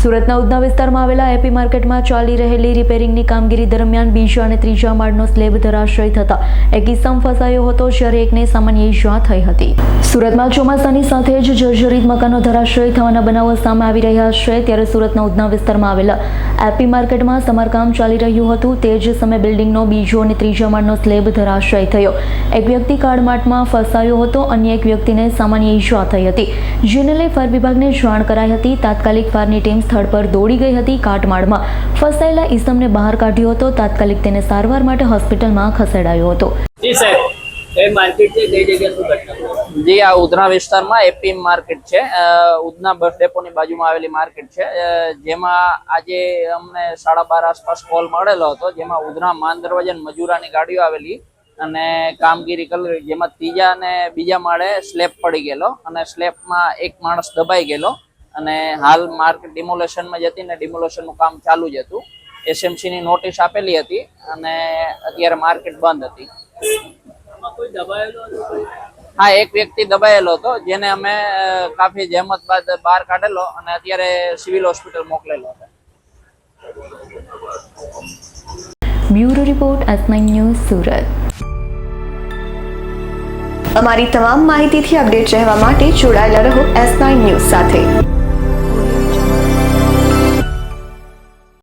સુરતના ઉધના વિસ્તારમાં આવેલા એપી માર્કેટમાં ચાલી રહેલી રિપેરિંગની કામગીરી દરમિયાન બીજા અને ત્રીજા માળનો સ્લેબ ધરાશય થતા એક ઇસમ ફસાયો હતો જ્યારે એકને સામાન્ય ઈજા થઈ હતી. સુરતમાં ચોમાસાની સાથે જ જર્જરિત મકાનો ધરાશય થવાના બનાવો સામે આવી રહ્યા છે. ત્યારે સુરતના ઉધના વિસ્તારમાં આવેલા એપી માર્કેટમાં સમારકામ ચાલી રહ્યું હતું. તે જ સમયે બિલ્ડિંગનો બીજો અને ત્રીજા માળનો સ્લેબ ધરાશય થયો. એક વ્યક્તિ કાળમાટમાં ફસાયો હતો. અન્ય એક વ્યક્તિને સામાન્ય ઈજા થઈ હતી. જેને લઈ ફાયર વિભાગને જાણ કરાઈ હતી. તાત્કાલિક ફાયરની ટીમ સ્થળ પર દોડી ગઈ હતી કાટમાળમાં. ફસાયેલા ઈસમને બહાર કાઢ્યો હતો. તાત્કાલિક તેને સારવાર માટે હોસ્પિટલમાં ખસેડાયો હતો. જી આ ઉધના વિસ્તારમાં એપી માર્કેટ છે. અ, ઉધના બસ ડેપોની બાજુમાં આવેલી માર્કેટ છે. જેમાં આજે અમને સાડા બાર આસપાસ કોલ મળેલો હતો જેમાં ઉધના માન દરવાજા મજૂરાની ગાડીઓ આવેલી અને કામગીરી કરી જેમાં ત્રીજા અને બીજા માળે સ્લેબ પડી ગયેલો અને સ્લેબમાં એક માણસ દબાઈ ગયેલો. અને હાલ માર્કેટ ડિમોલેશનમાં જતી ને ડિમોલેશનનું કામ ચાલુ જ હતું. એસએમસી ની નોટિસ આપેલી હતી અને અત્યારે માર્કેટ બંધ હતી. હતો? હા એક વ્યક્તિ દબાયેલો હતો જેને અમે કાફી જહેમત બાદ બહાર કાઢેલો અને અત્યારે સિવિલ હોસ્પિટલ મોકલેલો હતો bureau report S news Surat. અમારી તમામ માહિતીથી અપડેટ રહેવા માટે જોડાયેલા રહો એસ નાઇન ન્યૂઝ સાથે.